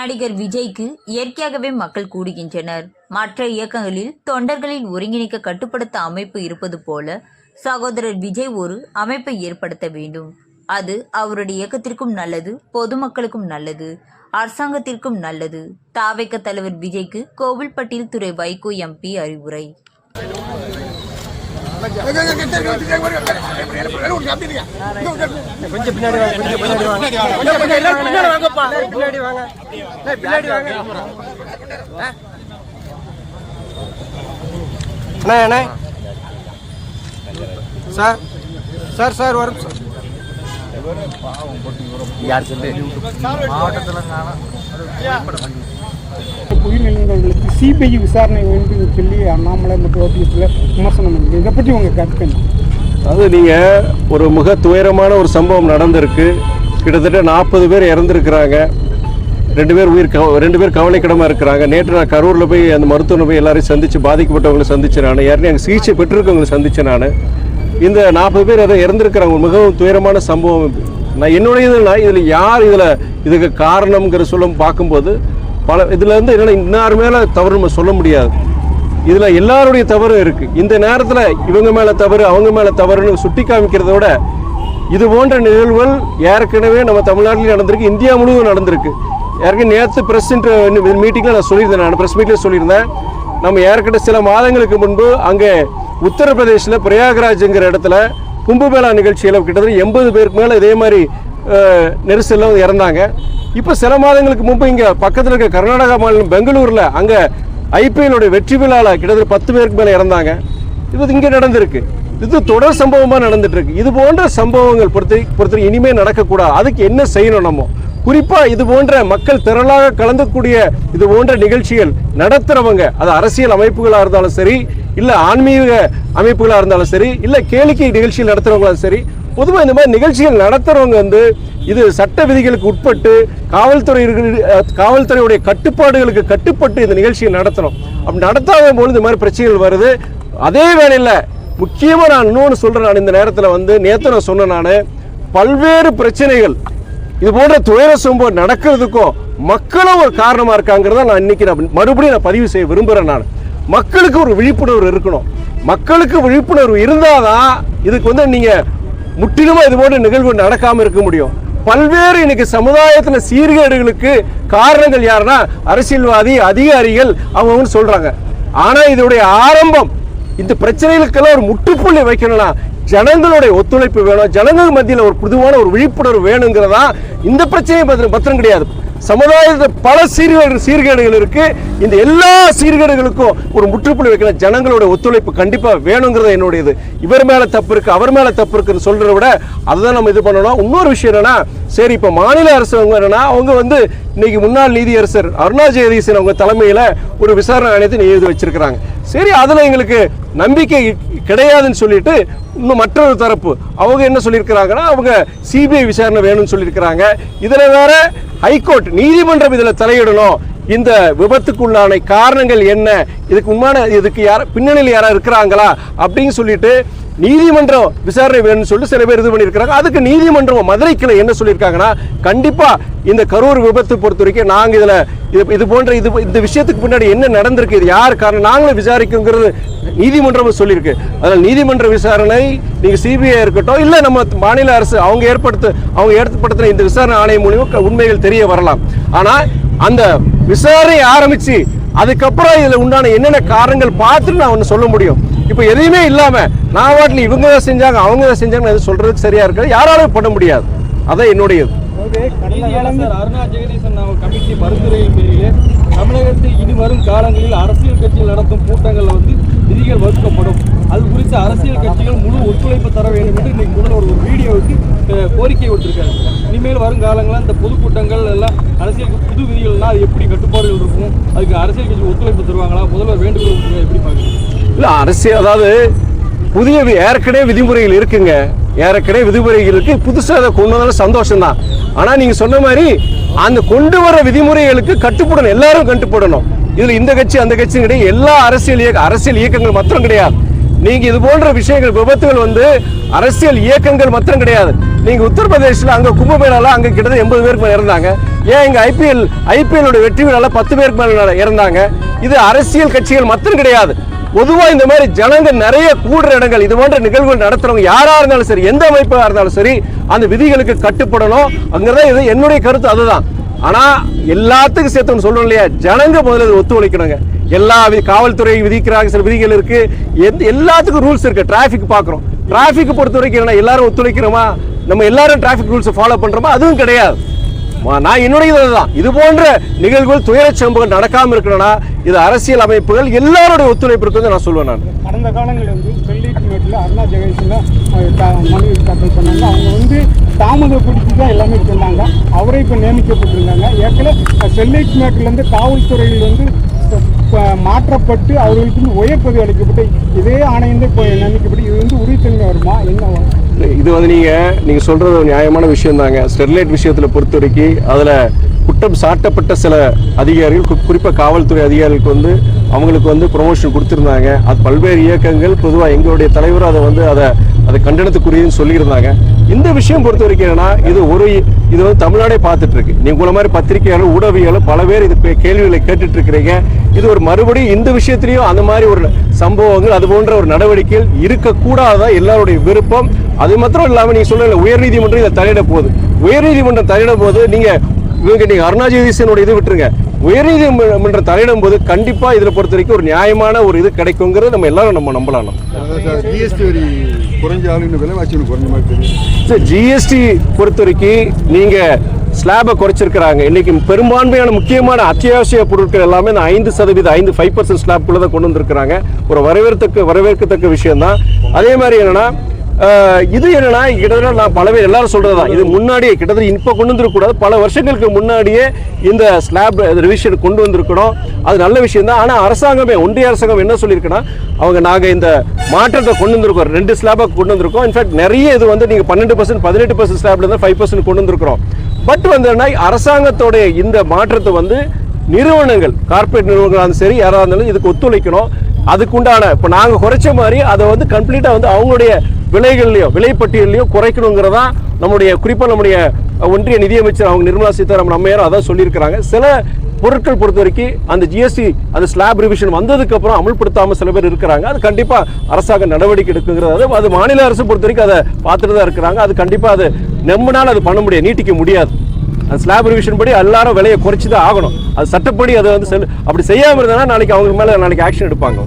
நடிகர் விஜய்க்கு இயற்கையாகவே மக்கள் கூடுகின்றனர். மற்ற இயக்கங்களில் தொண்டர்களின் ஒருங்கிணைக்க கட்டுப்படுத்த அமைப்பு இருப்பது போல சகோதரர் விஜய் ஒரு அமைப்பை ஏற்படுத்த வேண்டும். அது அவருடைய இயக்கத்திற்கும் நல்லது பொதுமக்களுக்கும் நல்லது அரசாங்கத்திற்கும் நல்லது. தாவைக்க தலைவர் விஜய்க்கு கோவில்பட்டியில் துறை வைகோ எம்பி அறிவுரை. கொஞ்சம் பின்னாடி வாங்க கொஞ்சம் பின்னாடி வாங்க பின்னாடி வாங்கப்பா பின்னாடி வாங்க ஏய், பின்னாடி வாங்க ஆ? அண்ணா அண்ணா சார் சார் சார் வரும் சார் யார்? சொல்லு சிபிஐ விசாரணை வேண்டும் சொல்லி அண்ணாமலை மற்றும் ஓபிஎஸ்ல விமர்சனம் இதை பற்றி உங்கள் கருத்து அதாவது அது நீங்கள் ஒரு மிக துயரமான ஒரு சம்பவம் நடந்திருக்கு. கிட்டத்தட்ட நாற்பது பேர் இறந்துருக்கிறாங்க. ரெண்டு பேர் உயிர் கவ ரெண்டு பேர் கவலைக்கிடமாக இருக்கிறாங்க. நேற்று நான் கரூரில் போய் அந்த மருத்துவனை போய் எல்லாரையும் சந்தித்து பாதிக்கப்பட்டவங்களை சந்திச்சேன் நான் ஏற்கனவே அங்கே சிகிச்சை பெற்றிருக்கவங்களை சந்தித்தேன் நான். இந்த நாற்பது பேர் அதை இறந்துருக்கிறாங்க. மிகவும் துயரமான சம்பவம் நான் என்னுடைய இதுனா இதில் யார் இதில் இதுக்கு காரணம்ங்கிற சொல்லும் பார்க்கும்போது பல இதில் இருந்து என்னால் இன்னார் மேலே தவறு நம்ம சொல்ல முடியாது. இதில் எல்லாருடைய தவறும் இருக்குது இந்த நேரத்தில் இவங்க மேலே தவறு அவங்க மேலே தவறுன்னு சுட்டி காமிக்கிறத விட இது போன்ற நிகழ்வுகள் ஏற்கனவே நம்ம தமிழ்நாட்டில் நடந்திருக்கு. இந்தியா முழுவதும் நடந்திருக்கு. ஏற்கனவே நேற்று ப்ரெஸ் மீட்டிங்கில் நான் சொல்லியிருந்தேன். நான் ப்ரெஸ் மீட்டில் சொல்லியிருந்தேன். நம்ம ஏற்கனவே சில மாதங்களுக்கு முன்பு அங்கே உத்தரப்பிரதேசில் பிரயாகராஜ்ங்கிற இடத்துல கும்பமேளா நிகழ்ச்சியில் கிட்டத்தட்ட எண்பது பேருக்கு மேலே இதே மாதிரி நெரிசலில் இறந்தாங்க. இப்போ சில மாதங்களுக்கு முன்பு இங்கே பக்கத்தில் இருக்க கர்நாடகா மாநிலம் பெங்களூரில் அங்கே ஐபிஎல்லுடைய வெற்றி விழாவில் கிட்டத்தட்ட பத்து பேருக்கு மேலே இறந்தாங்க. இது இங்கே நடந்திருக்கு. இது தொடர் சம்பவமாக நடந்துட்டுருக்கு. இது போன்ற சம்பவங்கள் பொறுத்த பொறுத்த இனிமேல் நடக்கக்கூடாது. அதுக்கு என்ன செய்யணும் நம்ம? குறிப்பாக இது போன்ற மக்கள் திரளாக கலந்தக்கூடிய இது போன்ற நிகழ்ச்சிகள் நடத்துகிறவங்க அது அரசியல் அமைப்புகளாக இருந்தாலும் சரி இல்லை ஆன்மீக அமைப்புகளாக இருந்தாலும் சரி இல்லை கேளிக்கை நிகழ்ச்சிகள் நடத்துகிறவங்களும் சரி பொதுவாக இந்த மாதிரி நிகழ்ச்சிகள் நடத்துகிறவங்க வந்து இது சட்ட விதிகளுக்கு உட்பட்டு காவல்துறை காவல்துறையுடைய கட்டுப்பாடுகளுக்கு கட்டுப்பட்டு இந்த நிகழ்ச்சியை நடத்தணும். அப்படி நடத்தாத போது இந்த மாதிரி பிரச்சனைகள் வருது. அதே வேளையில் முக்கியமாக நான் இன்னொன்று சொல்கிறேன் நான் இந்த நேரத்தில் வந்து நேற்று நான் சொன்னேன் நான் பல்வேறு பிரச்சனைகள் இது போன்ற துயர சம்பவம் நடக்கிறதுக்கும் மக்களும் ஒரு காரணமாக இருக்காங்கிறத நான் இன்னைக்கு நான் மறுபடியும் நான் பதிவு செய்ய விரும்புகிறேன் நான். மக்களுக்கு ஒரு விழிப்புணர்வு இருக்கணும். மக்களுக்கு விழிப்புணர்வு இருந்தால் தான் இதுக்கு வந்து நீங்கள் முற்றிலுமாக இது போன்ற நிகழ்வு நடக்காமல் இருக்க முடியும். பல்வேறு இன்னைக்கு சமுதாயத்துல சீர்கேடுகளுக்கு காரணங்கள் யாருன்னா அரசியல்வாதி அதிகாரிகள் அவங்க சொல்றாங்க. ஆனா இதோடைய ஆரம்பம் இந்த பிரச்சனைகளுக்கெல்லாம் ஒரு முற்றுப்புள்ளி வைக்கணும்னா ஜனங்களுடைய ஒத்துழைப்பு வேணும். ஜனங்கள் மத்தியில் ஒரு பொதுவான ஒரு விழிப்புணர்வு வேணுங்கிறதா இந்த பிரச்சனையை பத்திரம் பத்திரம் கிடையாது. சமுதாயத்தில் பல சீர்கேடு சீர்கேடுகள் இருக்கு. இந்த எல்லா சீர்கேடுகளுக்கும் ஒரு முற்றுப்புள்ளி வைக்கிற ஜனங்களோட ஒத்துழைப்பு கண்டிப்பாக வேணுங்கிறது என்னுடையது. இவர் மேலே தப்பு இருக்கு அவர் மேலே தப்பு இருக்குன்னு சொல்றதை விட அதுதான் நம்ம இது பண்ணணும். இன்னொரு விஷயம் என்னன்னா சரி இப்போ மாநில அரசு அவங்க என்னன்னா அவங்க வந்து இன்னைக்கு முன்னாள் நீதியரசர் அருணாஜெதீசன் அவங்க தலைமையில் ஒரு விசாரணை ஆணையத்தை எழுதி வச்சிருக்கிறாங்க. சரி அதில் எங்களுக்கு நம்பிக்கை கிடையாதுன்னு சொல்லிட்டு இன்னும் மற்றொரு தரப்பு. அவங்க என்ன சொல்லியிருக்கிறாங்கன்னா அவங்க சிபிஐ விசாரணை வேணும்னு சொல்லியிருக்கிறாங்க. இதில் வேற ஹைகோர்ட் நீதிமன்றம் இதில் தலையிடணும். இந்த விபத்துக்குள்ளான காரணங்கள் என்ன? இதுக்கு உண்மையான இதுக்கு யார பின்னணியில் யாரா இருக்கிறாங்களா? அப்படின்னு சொல்லிட்டு நீதிமன்றம் விசாரணை வேணும்னு சொல்லிட்டு சில பேர் இது பண்ணியிருக்கிறாங்க. அதுக்கு நீதிமன்றம் மதுரை கிளை என்ன சொல்லியிருக்காங்கன்னா கண்டிப்பாக இந்த கரூர் விபத்து பொறுத்த வரைக்கும் நாங்கள் இதில் இது இது போன்ற இது இந்த விஷயத்துக்கு பின்னாடி என்ன நடந்திருக்கு இது யார் காரணம் நாங்களும் விசாரிக்குங்கிறது நீதிமன்றம் சொல்லியிருக்கு. அதனால் நீதிமன்ற விசாரணை நீங்கள் சிபிஐ இருக்கட்டும் இல்லை நம்ம மாநில அரசு அவங்க ஏற்படுத்த அவங்க ஏற்படுத்தின இந்த விசாரணை ஆணையம் மூலியமாக உண்மைகள் தெரிய வரலாம். ஆனால் அந்த விசாரணை ஆரம்பித்து அதுக்கப்புறம் இதில் உண்டான என்னென்ன காரணங்கள் பார்த்துட்டு நான் ஒன்று சொல்ல முடியும். இப்போ எதையுமே இல்லாமல் நான் வாட்டில் இவங்க தான் செஞ்சாங்க அவங்க தான் செஞ்சாங்க எதுவும் சொல்றதுக்கு சரியா இருக்காது. யாராலும் பண்ண முடியாது. அதான் என்னுடைய அருணா ஜெகதீசன் அவர்கள் கமிட்டி பரிந்துரையின் தமிழகத்தில் இனி வரும் காலங்களில் அரசியல் கட்சிகள் நடத்தும் கூட்டங்களில் வந்து விதிகள் வகுக்கப்படும். அது குறித்து அரசியல் கட்சிகள் முழு ஒத்துழைப்பு தர வேண்டும் என்று இன்னைக்கு முதல்வர் ஒரு வீடியோவுக்கு கோரிக்கை விட்டுருக்காரு இனிமேல் வரும் காலங்களில் இந்த பொதுக்கூட்டங்கள் எல்லாம் அரசியல் புது விதிகள்னா அது எப்படி கட்டுப்பாடுகள் இருக்கும்? அதுக்கு அரசியல் கட்சி ஒத்துழைப்பு தருவாங்களா? முதல்வர் வேண்டுகோள் எப்படி பார்க்குறீங்க? இல்லை அரசியல் அதாவது புதிய ஏற்கனவே விதிமுறைகள் இருக்குங்க. ஏற்கனவே விதிமுறைகள் இருக்கு. புதுசாக அதை கொண்டு வந்தாலும் சந்தோஷம் தான் ஆனால் நீங்கள் சொன்ன மாதிரி அந்த கொண்டு வர விதிமுறைகளுக்கு கட்டுப்படணும். எல்லாரும் கட்டுப்படணும். இதில் இந்த கட்சி அந்த கட்சி கிடையாது. எல்லா அரசியல் இயக்க அரசியல் இயக்கங்கள் மாத்திரம் கிடையாது. நீங்கள் இது போன்ற விஷயங்கள் விபத்துகள் வந்து அரசியல் இயக்கங்கள் மாத்திரம் கிடையாது. நீங்கள் உத்தரப்பிரதேசில் அங்கே கும்பமேளாவில் அங்கே கிட்டத்தட்ட எண்பது பேருக்கு மேலே இறந்தாங்க. ஏன் இங்கே ஐபிஎல் ஐபிஎல்லோட வெற்றி விழாவில் பத்து பேருக்கு மேலே இறந்தாங்க. இது அரசியல் கட்சிகள் மாத்திரம் கிடையாது. பொதுவாக இந்த மாதிரி ஜனங்க நிறைய கூடுற இடங்கள் இது போன்ற நிகழ்வுகள் நடத்துறவங்க யாரா இருந்தாலும் சரி எந்த அமைப்பாக இருந்தாலும் சரி அந்த விதிகளுக்கு கட்டுப்படணும். அங்கதான் இது என்னுடைய கருத்து அதுதான். ஆனா எல்லாத்துக்கும் சேர்த்து சொல்றோம் இல்லையா? ஜனங்க முதல்ல ஒத்துழைக்கணுங்க. எல்லா வி- காவல்துறை விதிக்கிறாங்க சில விதிகள் இருக்கு. எந்த எல்லாத்துக்கும் ரூல்ஸ் இருக்கு. டிராஃபிக் பார்க்குறோம் டிராஃபிக் பொறுத்த வரைக்கும் என்ன எல்லாரும் ஒத்துழைக்கிறோமா? நம்ம எல்லாரும் டிராஃபிக் ரூல்ஸை ஃபாலோ பண்றோமா? அதுவும் கிடையாது. நான் என்னுடைய இதுதான் இது போன்ற நிகழ்வுகள் துயரச் சம்பவங்கள் நடக்காமல் இருக்கணும்னா இது அரசியல் அமைப்புகள் எல்லாருடைய ஒத்துழைப்பு இருக்குன்னு நான் சொல்லுவேன் நான். கடந்த காலங்களில் வந்து அருணா ஜெகதீஷில் மனு தாக்கல் பண்ணாங்க. அவங்க வந்து தாமதப்படுத்தி தான் எல்லாமே சொன்னாங்க அவரே இப்போ நியமிக்கப்பட்டிருந்தாங்க ஏற்கனவே செல்லைட் மேட்டிலேருந்து காவல்துறையில் வந்து மாற்றப்பட்டு அவர்களுக்கு உயர் பதவி அளிக்கப்பட்டு இதே ஆணையம் இப்போ நியமிக்கப்பட்டு. இது வந்து உறுதித்தன்மை வருமா? என்ன வரும்? இது வந்து நீங்க நீங்க சொல்றது ஒரு நியாயமான விஷயம் தாங்க ஸ்டெர்லைட் விஷயத்துல பொறுத்த வரைக்கும் அதுல குற்றம் சாட்டப்பட்ட சில அதிகாரிகள் குறிப்பாக குறிப்பா காவல்துறை அதிகாரிகளுக்கு வந்து அவங்களுக்கு வந்து ப்ரொமோஷன் கொடுத்திருந்தாங்க. அது பல்வேறு இயக்கங்கள் பொதுவாக எங்களுடைய தலைவர் அதை வந்து அதை அதை கண்டனத்துக்குரியதுன்னு சொல்லியிருந்தாங்க. இந்த விஷயம் பொறுத்த வரைக்கும் என்னன்னா இது ஒரு இது வந்து தமிழ்நாடே பார்த்துட்டு இருக்கு நீங்க உங்களை மாதிரி பத்திரிகையாளர் ஊடகவியலும் பல பேர் இது பே- கேள்விகளை கேட்டுட்டு இருக்கிறீங்க இது ஒரு மறுபடியும் இந்த விஷயத்திலையும் அந்த மாதிரி ஒரு சம்பவங்கள் அது போன்ற ஒரு நடவடிக்கைகள் இருக்கக்கூடாதான் எல்லாருடைய விருப்பம். அது மாத்திரம் இல்லாம நீங்க சொல்ல உயர்நீதிமன்றம் இதை தலையிட போகுது. உயர்நீதிமன்றம் தலையிட போது நீங்க இவங்க நீங்க அருணா ஜெகதீசனோட இது விட்டுருங்க. உயர்நீதிமன்றம் தலையிடும் போது கண்டிப்பா இதுல பொறுத்த வரைக்கும் ஒரு நியாயமான ஒரு இது கிடைக்குங்கிறது நம்ம எல்லாரும் நம்ம நம்பலாம் தெரியும் ஜிஎஸ்டி பொறுத்த வரைக்கும் நீங்க ஸ்லாபை குறைச்சிருக்கிறாங்க. இன்னைக்கு பெரும்பான்மையான முக்கியமான அத்தியாவசிய பொருட்கள் எல்லாமே இந்த ஐந்து சதவீத ஐந்து ஃபைவ் பர்சன்ட் ஸ்லாப்குள்ள தான் கொண்டு வந்திருக்கிறாங்க. ஒரு வரவேற்கத்தக்க வரவேற்கத்தக்க விஷயம் தான் அதே மாதிரி என்னன்னா இது என்னன்னா கிட்டத்தட்ட நான் பல பேர் எல்லாரும் சொல்றதுதான். இது முன்னாடியே கிட்டத்தட்ட இப்போ கொண்டு வந்துருக்கூடாது பல வருஷங்களுக்கு முன்னாடியே இந்த ஸ்லாப் ரிவிஷன் கொண்டு வந்திருக்கணும் அது நல்ல விஷயம் தான் ஆனால் அரசாங்கமே ஒன்றிய அரசாங்கம் என்ன சொல்லியிருக்குன்னா அவங்க நாங்கள் இந்த மாற்றத்தை கொண்டு வந்திருக்கோம். ரெண்டு ஸ்லாபாக கொண்டு வந்திருக்கோம். இன்ஃபேக்ட் நிறைய இது வந்து நீங்கள் பன்னெண்டு பர்சன்ட் பதினெட்டு பர்சன்ட் ஸ்லாப்ல இருந்து ஃபைவ் பர்சன்ட் கொண்டு வந்திருக்கிறோம். பட் வந்து என்ன அரசாங்கத்தோடைய இந்த மாற்றத்தை வந்து நிறுவனங்கள் கார்ப்பரேட் நிறுவனங்களாலும் சரி யாராக இருந்தாலும் இதுக்கு ஒத்துழைக்கணும். அதுக்குண்டான இப்போ நாங்கள் குறைச்ச மாதிரி அதை வந்து கம்ப்ளீட்டாக வந்து அவங்களுடைய விலைகள்லையோ விலைப்பட்டியல்லையோ குறைக்கணுங்கிறதா நம்முடைய குறிப்பாக நம்முடைய ஒன்றிய நிதியமைச்சர் அவங்க நிர்மலா சீதாராமன் அம்மையாரும் அதான் சொல்லியிருக்கிறாங்க. சில பொருட்கள் பொறுத்த வரைக்கும் அந்த ஜிஎஸ்டி அந்த ஸ்லாப் ரிவிஷன் வந்ததுக்கு அப்புறம் சில பேர் இருக்கிறாங்க. அது கண்டிப்பாக அரசாங்கம் நடவடிக்கை எடுக்குங்கிறது அது- அது மாநில அரசு பொறுத்த வரைக்கும் அதை பார்த்துட்டு தான் இருக்கிறாங்க. அது கண்டிப்பாக அது நம்மனால அது பண்ண முடியாது நீட்டிக்க முடியாது. அந்த ஸ்லாப் ரிவிஷன் படி எல்லாரும் விலையை குறைச்சி தான் ஆகணும். அது சட்டப்படி அதை வந்து செல் அப்படி செய்யாமல் இருந்தா நாளைக்கு அவங்க மேலே நாளைக்கு ஆக்ஷன் எடுப்பாங்க.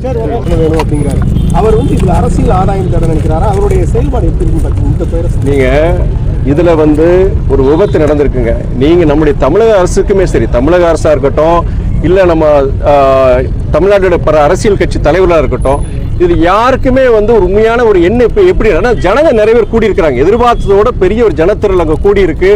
அவர் வந்து இதுல அரசியல் ஆதாயம் தேட நினைக்கிறாரா? அவருடைய செயல்பாடு எப்படி இருக்குன்னு இந்த நீங்க இதுல வந்து ஒரு விபத்து நடந்திருக்குங்க. நீங்க நம்முடைய தமிழக அரசுக்குமே சரி தமிழக அரசா இருக்கட்டும் இல்ல நம்ம தமிழ்நாட்டோட பிற அரசியல் கட்சி தலைவர்களா இருக்கட்டும் இது யாருக்குமே வந்து ஒரு உண்மையான ஒரு எண்ணம் இப்போ எப்படி ஜனங்க நிறைய பேர் கூடியிருக்கிறாங்க. எதிர்பார்த்ததோட பெரிய ஒரு ஜனத்திரல் அங்கே கூடி இருக்கு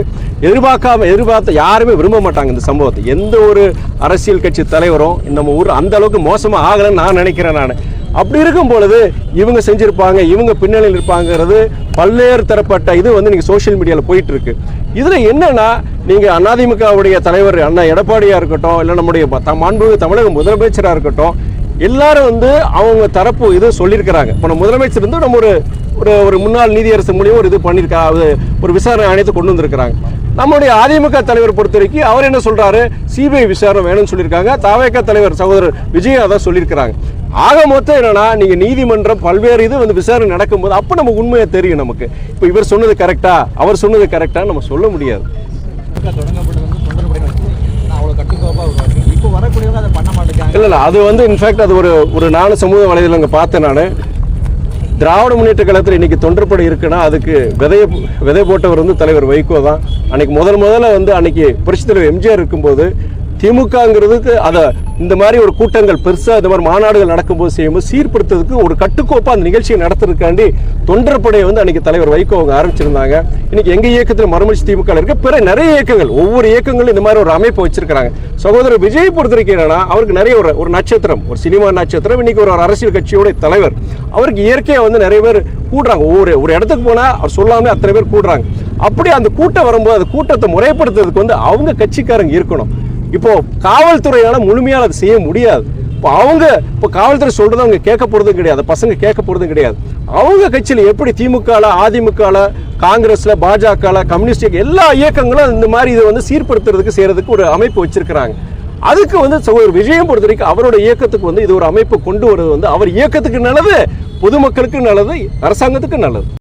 எதிர்பார்க்காம எதிர்பார்த்த யாருமே விரும்ப மாட்டாங்க இந்த சம்பவத்தை. எந்த ஒரு அரசியல் கட்சி தலைவரும் நம்ம ஊர் அந்த அளவுக்கு மோசமாக ஆகலைன்னு நான் நினைக்கிறேன் நான். அப்படி இருக்கும் பொழுது இவங்க செஞ்சிருப்பாங்க இவங்க பின்னணியில் இருப்பாங்கிறது பல்வேறு தரப்பட்ட இது வந்து நீங்கள் சோஷியல் மீடியாவில் போயிட்டு இருக்கு என்னென்னா என்னன்னா நீங்க அதிமுகவுடைய தலைவர் அண்ணா எடப்பாடியாக இருக்கட்டும் இல்லை நம்முடைய மாண்புமிகு தமிழக முதலமைச்சராக இருக்கட்டும் எல்லாரும் வந்து அவங்க தரப்பு இது சொல்லியிருக்கிறாங்க. இப்போ நம்ம முதலமைச்சர் வந்து நம்ம ஒரு ஒரு ஒரு முன்னாள் நீதியரசு மூலியம் ஒரு இது பண்ணியிருக்கா அது ஒரு விசாரணை ஆணையத்தை கொண்டு வந்திருக்கிறாங்க. நம்முடைய அதிமுக தலைவர் பொறுத்த வரைக்கும் அவர் என்ன சொல்றாரு? சிபிஐ விசாரணை வேணும்னு சொல்லியிருக்காங்க. தாவேக தலைவர் சகோதரர் விஜய் அதான் சொல்லியிருக்கிறாங்க. ஆக மொத்தம் என்னன்னா நீங்க நீதிமன்றம் பல்வேறு இது வந்து விசாரணை நடக்கும்போது அப்ப நமக்கு உண்மையை தெரியும் நமக்கு. இப்போ இவர் சொன்னது கரெக்டா அவர் சொன்னது கரெக்டா நம்ம சொல்ல முடியாது. இல்லை இல்லை இல்ல அது வந்து இன்ஃபேக்ட் அது ஒரு ஒரு நாலு சமூக வலைதளங்க பார்த்தேன் நான். திராவிட முன்னேற்ற கழகத்தில் இன்னைக்கு தொண்டர்படை இருக்குன்னா அதுக்கு விதைய விதை போட்டவர் வந்து தலைவர் வைகோ தான். அன்னைக்கு முதல் முதல்ல வந்து அன்னைக்கு புரட்சித் தலைவர் எம்ஜிஆர் இருக்கும்போது திமுகங்கிறதுக்கு அதை இந்த மாதிரி ஒரு கூட்டங்கள் பெருசாக இந்த மாதிரி மாநாடுகள் நடக்கும்போது செய்யும்போது சீர்படுத்துறதுக்கு ஒரு கட்டுக்கோப்பாக அந்த நிகழ்ச்சியை நடத்துறதுக்காண்டி தொண்டர் படையை வந்து அன்றைக்கி தலைவர் வைகோ அவங்க ஆரம்பிச்சிருந்தாங்க. இன்றைக்கி எங்கள் இயக்கத்தில் மறுமலர்ச்சி திமுக இருக்க பிற நிறைய இயக்கங்கள் ஒவ்வொரு இயக்கங்களும் இந்த மாதிரி ஒரு அமைப்பு வச்சிருக்காங்க சகோதரர் விஜய் பொறுத்த வரைக்கும் என்னன்னா அவருக்கு நிறைய ஒரு ஒரு நட்சத்திரம் ஒரு சினிமா நட்சத்திரம் இன்றைக்கி ஒரு அரசியல் கட்சியோட தலைவர். அவருக்கு இயற்கையாக வந்து நிறைய பேர் கூடுறாங்க. ஒவ்வொரு ஒரு இடத்துக்கு போனால் அவர் சொல்லாமல் அத்தனை பேர் கூடுறாங்க. அப்படி அந்த கூட்டம் வரும்போது அந்த கூட்டத்தை முறைப்படுத்துறதுக்கு வந்து அவங்க கட்சிக்காரங்க இருக்கணும். இப்போ காவல்துறையால் முழுமையாக அதை செய்ய முடியாது. இப்போ அவங்க இப்போ காவல்துறை சொல்கிறது அவங்க கேட்க போகிறதும் கிடையாது. பசங்க கேட்க போகிறதும் கிடையாது. அவங்க கட்சியில் எப்படி திமுகவில் அதிமுகவில் காங்கிரஸில் பாஜகவில் கம்யூனிஸ்ட் எல்லா இயக்கங்களும் இந்த மாதிரி இதை வந்து சீர்படுத்துறதுக்கு செய்கிறதுக்கு ஒரு அமைப்பு வச்சுருக்கிறாங்க. அதுக்கு வந்து ஒரு விஜயம் பொறுத்த வரைக்கும் அவரோட இயக்கத்துக்கு வந்து இது ஒரு அமைப்பு கொண்டு வருவது வந்து அவர் இயக்கத்துக்கு நல்லது பொதுமக்களுக்கு நல்லது அரசாங்கத்துக்கு நல்லது.